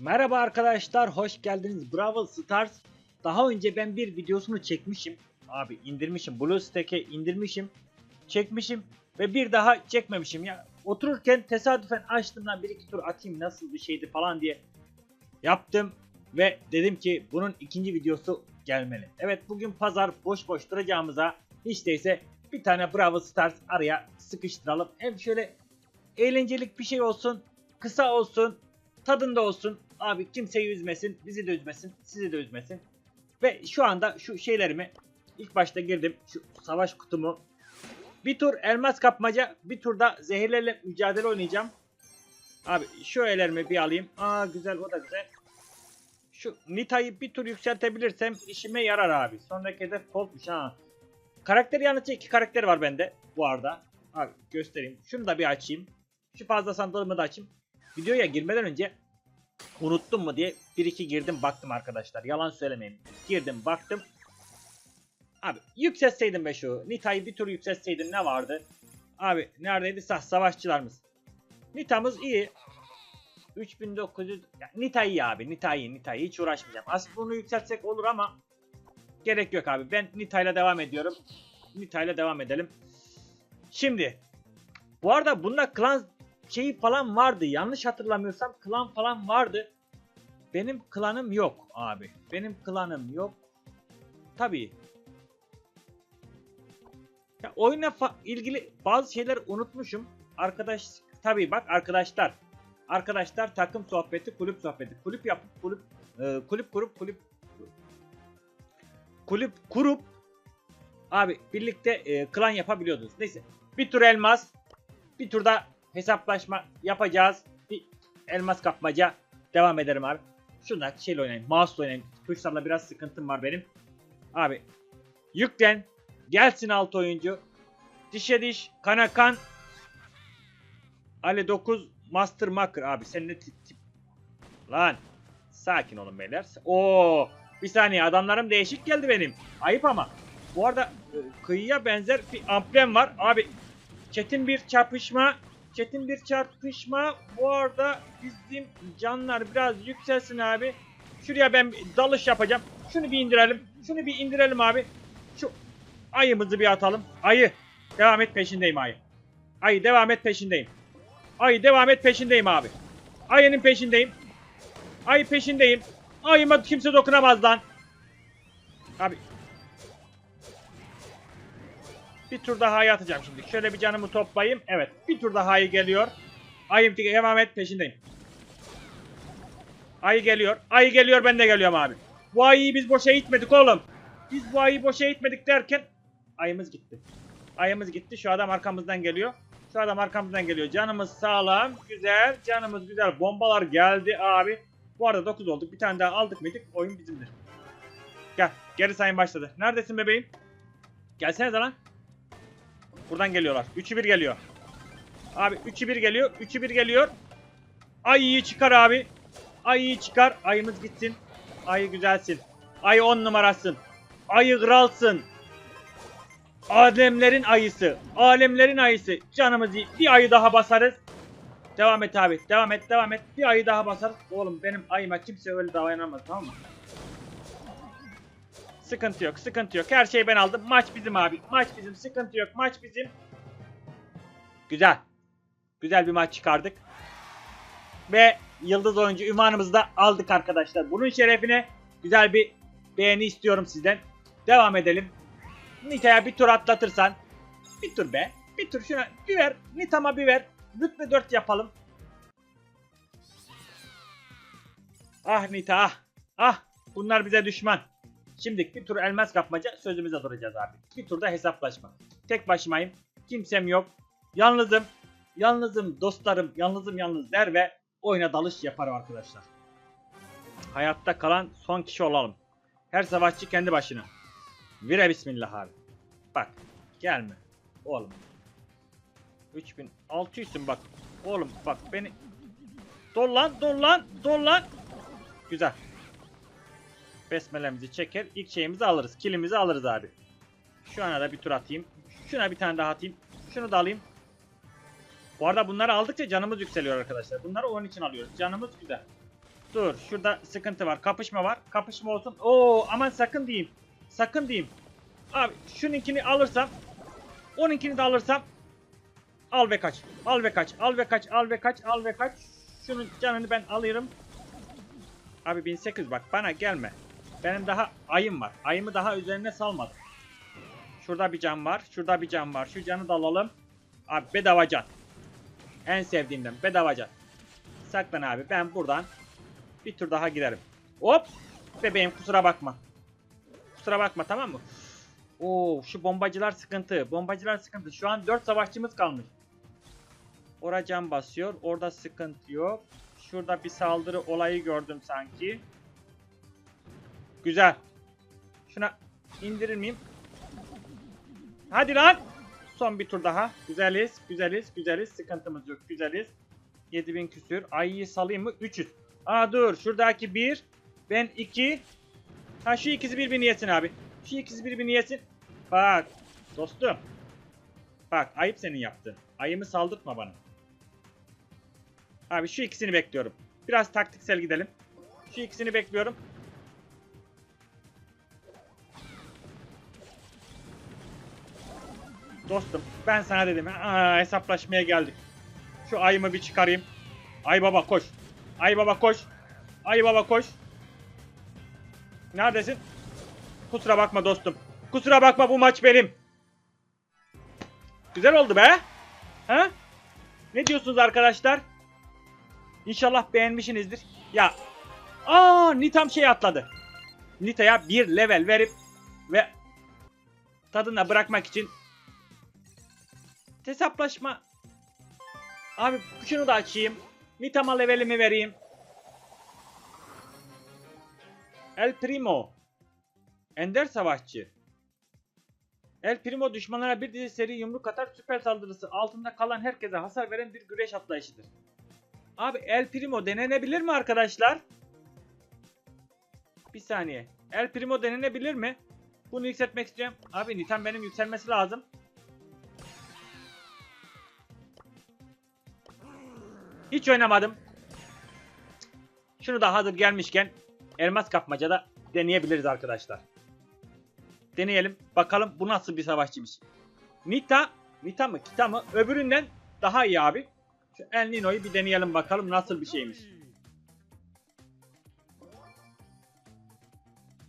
Merhaba arkadaşlar, hoş geldiniz. Brawl Stars. Daha önce ben bir videosunu çekmişim. Abi indirmişim. BlueStack'e indirmişim. Çekmişim ve bir daha çekmemişim ya. Otururken tesadüfen açtım bir iki tur atayım nasıl bir şeydi falan diye yaptım ve dedim ki bunun ikinci videosu gelmeli. Evet bugün pazar boş boş duracağımıza hiç değilse bir tane Brawl Stars araya sıkıştıralım. Hem şöyle eğlencelik bir şey olsun, kısa olsun, tadında olsun. Abi kimseyi üzmesin, bizi de üzmesin, sizi de üzmesin. Ve şu anda şu şeylerimi ilk başta girdim. Şu savaş kutumu. Bir tur elmas kapmaca, bir turda zehirlerle mücadele oynayacağım. Abi şu ellerimi bir alayım. Aa güzel o da güzel. Şu Nita'yı bir tur yükseltebilirsem işime yarar abi. Sonraki hedef Colt'muş ha. Karakter yalnızca iki karakter var bende bu arada. Abi göstereyim. Şunu da bir açayım. Şu fazla sandalımı da açayım. Videoya girmeden önce unuttum mu diye bir iki girdim baktım arkadaşlar. Yalan söylemeyin. Girdim baktım. Abi yükseltseydim be şu. Nita'yı bir tur yükseltseydim ne vardı? Abi neredeydi? Sah savaşçılarımız. Nita'mız iyi. 3900 ya, Nita iyi abi. Nita iyi. Nita iyi. Hiç uğraşmayacağım. Aslında bunu yükseltsek olur ama gerek yok abi. Ben Nita ile devam ediyorum. Nita ile devam edelim. Şimdi bu arada bunda klan şeyi falan vardı. Yanlış hatırlamıyorsam klan falan vardı. Benim klanım yok abi. Benim klanım yok. Tabii. Ya oyuna ilgili bazı şeyler unutmuşum. Arkadaş tabii bak arkadaşlar. Arkadaşlar takım sohbeti, kulüp sohbeti. Kulüp yapıp kulüp e, kulüp kurup kulüp kulüp kurup abi birlikte e, klan yapabiliyordunuz. Neyse. Bir tur elmas, bir turda hesaplaşma yapacağız. Bir elmas kapmaca devam ederim abi. Şunlar şeyle oynayayım. Mouse oynayayım. Tuşlarla biraz sıkıntım var benim. Abi yüklen. Gelsin alt oyuncu. Dişe diş. Kana kan. Ali 9 Master Maker abi sen ne tip, tip. Lan. Sakin olun beyler. Oo. Bir saniye adamlarım değişik geldi benim. Ayıp ama. Bu arada e, kıyıya benzer bir amblem var. Abi çetin bir çarpışma. Çetin bir çarpışma. Bu arada bizim canlar biraz yükselsin abi. Şuraya ben dalış yapacağım. Şunu bir indirelim. Şunu bir indirelim abi. Şu ayımızı bir atalım. Ayı. Devam et peşindeyim ayı. Ayı devam et peşindeyim. Ayı devam et peşindeyim abi. Ayının peşindeyim. Ayı peşindeyim. Ayıma kimse dokunamaz lan. Abi. Bir tur daha ayı atacağım şimdi. Şöyle bir canımı toplayayım. Evet. Bir tur daha ayı geliyor. Ayım devam et peşindeyim. Ayı geliyor. Ayı geliyor ben de geliyorum abi. Bu ayıyı biz boşa itmedik oğlum. Biz bu ayıyı boşa itmedik derken ayımız gitti. Ayımız gitti. Şu adam arkamızdan geliyor. Şu adam arkamızdan geliyor. Canımız sağlam. Güzel. Canımız güzel. Bombalar geldi abi. Bu arada 9 olduk. Bir tane daha aldık mıydık? Oyun bizimdir. Gel. Geri sayım başladı. Neredesin bebeğim? Gelsene lan. Buradan geliyorlar. 3'ü 1 geliyor. Abi 3'ü 1 geliyor. 3'ü 1 geliyor. Ayıyı çıkar abi. Ayıyı çıkar. Ayımız gitsin. Ayı güzelsin. Ayı 10 numarasın. Ayı kralsın. Alemlerin ayısı. Alemlerin ayısı. Canımız iyi. Bir ayı daha basarız. Devam et abi. Devam et. Devam et. Bir ayı daha basarız. Oğlum benim ayıma kimse öyle dayanamaz tamam mı? Sıkıntı yok. Sıkıntı yok. Her şeyi ben aldım. Maç bizim abi. Maç bizim. Sıkıntı yok. Maç bizim. Güzel. Güzel bir maç çıkardık. Ve yıldız oyuncu ünvanımızı da aldık arkadaşlar. Bunun şerefine güzel bir beğeni istiyorum sizden. Devam edelim. Nita'ya bir tur atlatırsan. Bir tur be. Bir tur şuna bir ver. Nita'ma bir ver. Rütbe 4 yapalım. Ah Nita ah. Ah. Bunlar bize düşman. Şimdi bir tur elmas kapmaca sözümüze duracağız abi. Bir turda hesaplaşma. Tek başımayım. Kimsem yok. Yalnızım. Yalnızım dostlarım. Yalnızım yalnız der ve oyuna dalış yaparım arkadaşlar. Hayatta kalan son kişi olalım. Her savaşçı kendi başına. Vire bismillah abi. Bak. Gelme. Oğlum. 3600'sün bak. Oğlum bak beni. Dur lan dur lan dur lan. Güzel. Besmelemizi çeker. ilk şeyimizi alırız. Kilimizi alırız abi. Şu ana da bir tur atayım. Şuna bir tane daha atayım. Şunu da alayım. Bu arada bunları aldıkça canımız yükseliyor arkadaşlar. Bunları onun için alıyoruz. Canımız güzel. Dur şurada sıkıntı var. Kapışma var. Kapışma olsun. Oo aman sakın diyeyim. Sakın diyeyim. Abi şununkini alırsam onunkini de alırsam al ve kaç. Al ve kaç. Al ve kaç. Al ve kaç. Al ve kaç. Şunun canını ben alıyorum. Abi 1800 bak bana gelme. Benim daha ayım var. Ayımı daha üzerine salmadım. Şurada bir can var. Şurada bir can var. Şu canı da alalım. Abi bedava can. En sevdiğimden bedava can. Saklan abi ben buradan bir tur daha girerim. Hop. Bebeğim kusura bakma. Kusura bakma tamam mı? Oo şu bombacılar sıkıntı. Bombacılar sıkıntı. Şu an 4 savaşçımız kalmış. Orada can basıyor. Orada sıkıntı yok. Şurada bir saldırı olayı gördüm sanki. Güzel. Şuna indirir miyim? Hadi lan. Son bir tur daha. Güzeliz, güzeliz, güzeliz. Sıkıntımız yok. Güzeliz. 7000 küsür. Ayıyı salayım mı? 300. Aa dur. Şuradaki 1. Ben 2. Ha şu ikisi birbirini yesin abi. Şu ikisi birbirini yesin. Bak. Dostum. Bak ayıp senin yaptığın. Ayımı saldırtma bana. Abi şu ikisini bekliyorum. Biraz taktiksel gidelim. Şu ikisini bekliyorum. Dostum ben sana dedim. Aa, hesaplaşmaya geldik. Şu ayımı bir çıkarayım. Ay baba koş. Ay baba koş. Ay baba koş. Neredesin? Kusura bakma dostum. Kusura bakma bu maç benim. Güzel oldu be. Ha? Ne diyorsunuz arkadaşlar? İnşallah beğenmişsinizdir. Ya. Aa Nitam şey atladı. Nita'ya bir level verip ve tadına bırakmak için hesaplaşma. Abi şunu da açayım. Nitama levelimi vereyim. El Primo. Ender Savaşçı. El Primo düşmanlara bir dizi seri yumruk atar süper saldırısı altında kalan herkese hasar veren bir güreş atlayışıdır. Abi El Primo denenebilir mi arkadaşlar? Bir saniye. El Primo denenebilir mi? Bunu yükseltmek istiyorum. Abi Nitan benim yükselmesi lazım. Hiç oynamadım. Şunu da hazır gelmişken elmas kapmacada deneyebiliriz arkadaşlar. Deneyelim. Bakalım bu nasıl bir savaşçıymış. Nita, Nita mı Kita mı? Öbüründen daha iyi abi. Şu El Nino'yu bir deneyelim bakalım nasıl bir şeymiş.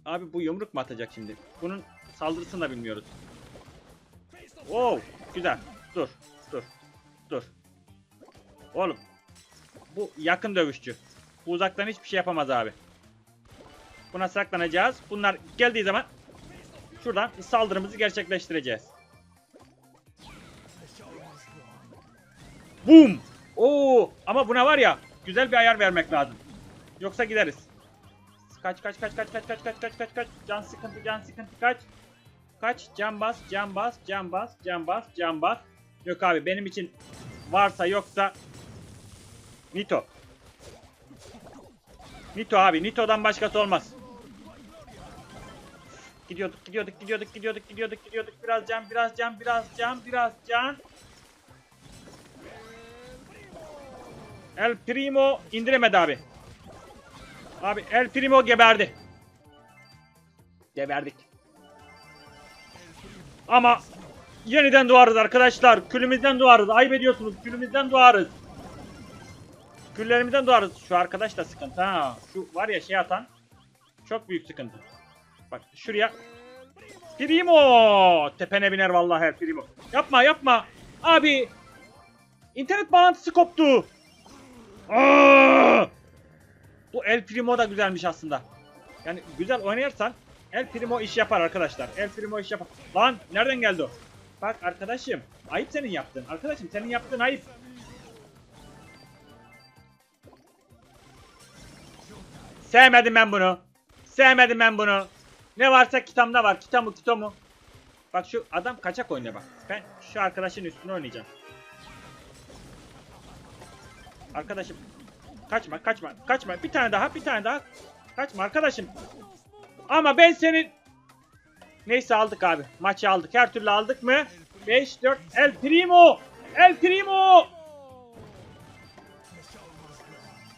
Abi bu yumruk mu atacak şimdi? Bunun saldırısını da bilmiyoruz. Wow, güzel. Dur, dur, dur. Oğlum, bu yakın dövüşçü. Bu uzaktan hiçbir şey yapamaz abi. Buna saklanacağız. Bunlar geldiği zaman şuradan saldırımızı gerçekleştireceğiz. Boom! Oo! Ama buna var ya güzel bir ayar vermek lazım. Yoksa gideriz. Kaç kaç kaç kaç kaç kaç kaç kaç kaç kaç can sıkıntı can sıkıntı kaç. Kaç can bas can bas can bas can bas can bas. Yok abi benim için varsa yoksa Nito. Nito abi. Nito'dan başkası olmaz. Gidiyorduk, gidiyorduk, gidiyorduk, gidiyorduk, gidiyorduk, gidiyorduk. Biraz can, biraz can, biraz can, biraz can. El Primo indiremedi abi. Abi El Primo geberdi. Geberdik. Ama yeniden doğarız arkadaşlar. Külümüzden doğarız. Ayıp ediyorsunuz. Külümüzden doğarız. Küllerimizden doğarız. Şu arkadaş da sıkıntı ha. Şu var ya şey atan. Çok büyük sıkıntı. Bak şuraya. Primo! Tepene biner vallahi her Primo. Yapma yapma. Abi. İnternet bağlantısı koptu. Aa! Bu El Primo da güzelmiş aslında. Yani güzel oynarsan El Primo iş yapar arkadaşlar. El Primo iş yapar. Lan nereden geldi o? Bak arkadaşım. Ayıp senin yaptığın. Arkadaşım senin yaptığın ayıp. Sevmedim ben bunu. Sevmedim ben bunu. Ne varsa kitabımda var. Kitap mı kitap mı? Bak şu adam kaçak oynuyor bak. Ben şu arkadaşın üstüne oynayacağım. Arkadaşım. Kaçma kaçma kaçma. Bir tane daha bir tane daha. Kaçma arkadaşım. Ama ben senin... Neyse aldık abi. Maçı aldık. Her türlü aldık mı? 5-4 El Primo. El Primo.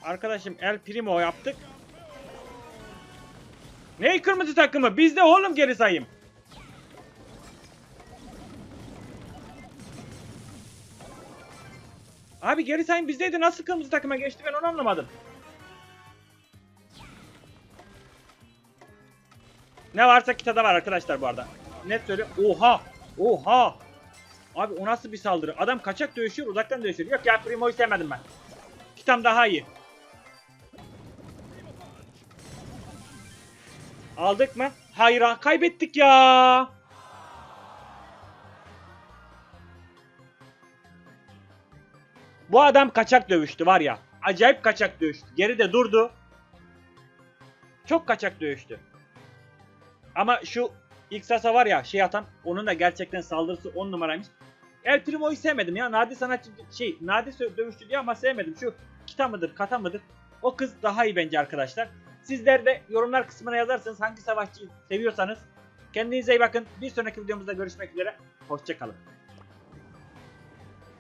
arkadaşım El Primo yaptık. Ney kırmızı takımı? Bizde oğlum geri sayım. Abi geri sayım bizdeydi. Nasıl kırmızı takıma geçti ben onu anlamadım. Ne varsa kitada var arkadaşlar bu arada. Net söyle. Oha! Oha! Abi o nasıl bir saldırı? Adam kaçak dövüşüyor, uzaktan dövüşüyor. Yok ya Primo'yu sevmedim ben. Kitam daha iyi. Aldık mı? Hayır, ha, kaybettik ya. Bu adam kaçak dövüştü var ya. Acayip kaçak dövüştü. Geride durdu. Çok kaçak dövüştü. Ama şu Xasa var ya şey atan onun da gerçekten saldırısı 10 numaraymış. El Primo'yu sevmedim ya. Nadi sanatçı şey Nadi sö- dövüşçü diye ama sevmedim. Şu kita mıdır kata mıdır? O kız daha iyi bence arkadaşlar. Sizler de yorumlar kısmına yazarsanız hangi savaşçıyı seviyorsanız kendinize iyi bakın. Bir sonraki videomuzda görüşmek üzere. Hoşçakalın.